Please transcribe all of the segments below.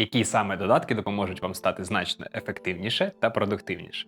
Які саме додатки допоможуть вам стати значно ефективніше та продуктивніше.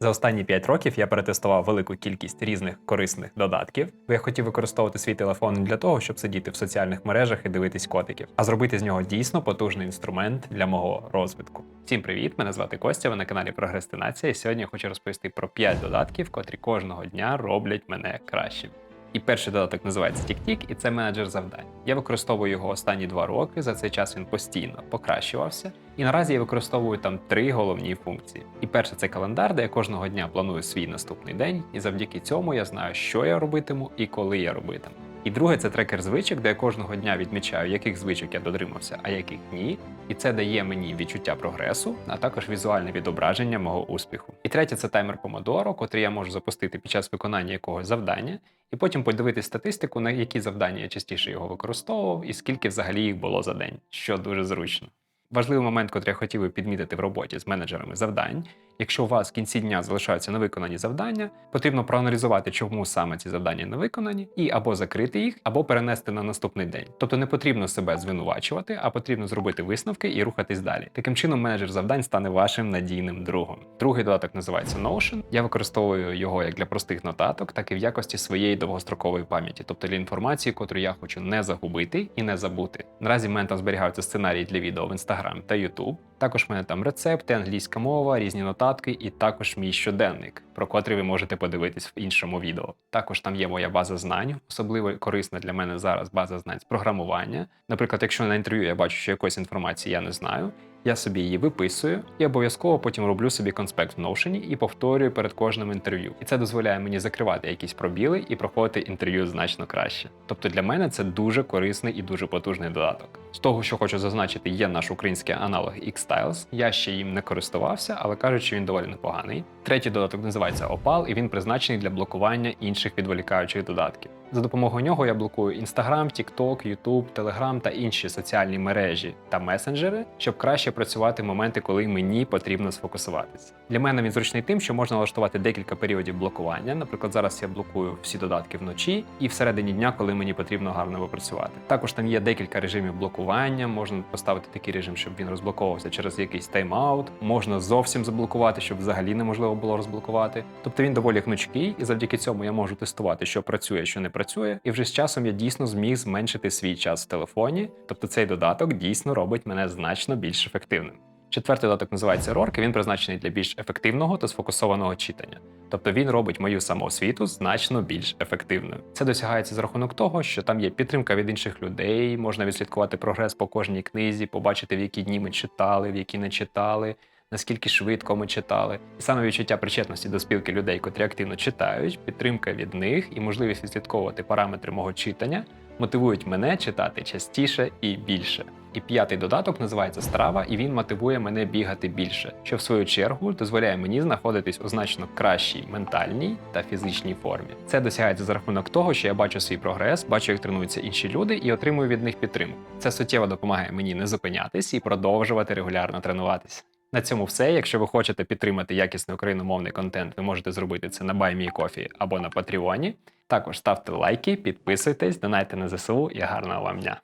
За останні 5 років я перетестував велику кількість різних корисних додатків, бо я хотів використовувати свій телефон для того, щоб сидіти в соціальних мережах і дивитись котиків, а зробити з нього дійсно потужний інструмент для мого розвитку. Всім привіт! Мене звати Костя. Ви на каналі Прогрестинація. І сьогодні я хочу розповісти про 5 додатків, котрі кожного дня роблять мене кращим. І перший додаток називається TickTick, і це менеджер завдань. Я використовую його останні два роки. За цей час він постійно покращувався. І наразі я використовую там три головні функції. І перше це календар, де я кожного дня планую свій наступний день, і завдяки цьому я знаю, що я робитиму і коли я робитиму. І друге це трекер звичок, де я кожного дня відмічаю, яких звичок я дотримався, а яких ні. І це дає мені відчуття прогресу, а також візуальне відображення мого успіху. І третє це таймер Pomodoro, котрий я можу запустити під час виконання якогось завдання, і потім подивитись статистику, на які завдання я частіше його використовував, і скільки взагалі їх було за день, що дуже зручно. Важливий момент, який я хотів би підмітити в роботі з менеджерами завдань. Якщо у вас в кінці дня залишаються невиконані завдання, потрібно проаналізувати, чому саме ці завдання не виконані, і або закрити їх, або перенести на наступний день. Тобто не потрібно себе звинувачувати, а потрібно зробити висновки і рухатись далі. Таким чином, менеджер завдань стане вашим надійним другом. Другий додаток називається Notion. Я використовую його як для простих нотаток, так і в якості своєї довгострокової пам'яті, тобто для інформації, котру я хочу не загубити і не забути. Наразі в мене там зберігаються сценарії для відео в Instagram та YouTube. Також в мене там рецепти, англійська мова, різні нотатки, і також мій щоденник, про котрий ви можете подивитись в іншому відео. Також там є моя база знань, особливо корисна для мене зараз база знань з програмування. Наприклад, якщо на інтерв'ю я бачу, що якоїсь інформації я не знаю, я собі її виписую і обов'язково потім роблю собі конспект в Notion і повторюю перед кожним інтерв'ю. І це дозволяє мені закривати якісь пробіли і проходити інтерв'ю значно краще. Тобто для мене це дуже корисний і дуже потужний додаток. З того, що хочу зазначити, є наш український аналог X-Styles. Я ще їм не користувався, але кажуть, що він доволі непоганий. Третій додаток називається Opal, і він призначений для блокування інших відволікаючих додатків. За допомогою нього я блокую Instagram, TikTok, YouTube, Telegram та інші соціальні мережі та месенджери, щоб краще працювати в моменти, коли мені потрібно сфокусуватися. Для мене він зручний тим, що можна налаштувати декілька періодів блокування. Наприклад, зараз я блокую всі додатки вночі і всередині дня, коли мені потрібно гарно попрацювати. Також там є декілька режимів блокування. Можна поставити такий режим, щоб він розблоковувався через якийсь тайм-аут. Можна зовсім заблокувати, щоб взагалі неможливо було розблокувати. Тобто він доволі гнучкий, і завдяки цьому я можу тестувати, що працює, що не працює. І вже з часом я дійсно зміг зменшити свій час в телефоні. Тобто цей додаток дійсно робить мене значно більш ефективним. Четвертий додаток називається RORK, і він призначений для більш ефективного та сфокусованого читання. Тобто він робить мою самоосвіту значно більш ефективною. Це досягається за рахунок того, що там є підтримка від інших людей, можна відслідкувати прогрес по кожній книзі, побачити, в які дні ми читали, в які не читали. Наскільки швидко ми читали, і саме відчуття причетності до спілки людей, котрі активно читають, підтримка від них і можливість відслідковувати параметри мого читання мотивують мене читати частіше і більше. І п'ятий додаток називається страва, і він мотивує мене бігати більше, що в свою чергу дозволяє мені знаходитись у значно кращій ментальній та фізичній формі. Це досягається за рахунок того, що я бачу свій прогрес, бачу, як тренуються інші люди, і отримую від них підтримку. Це суттєво допомагає мені не зупинятись і продовжувати регулярно тренуватись. На цьому все. Якщо ви хочете підтримати якісний україномовний контент, ви можете зробити це на BuyMeCoffee або на Патреоні. Також ставте лайки, підписуйтесь, донайте на ЗСУ і гарного вам дня!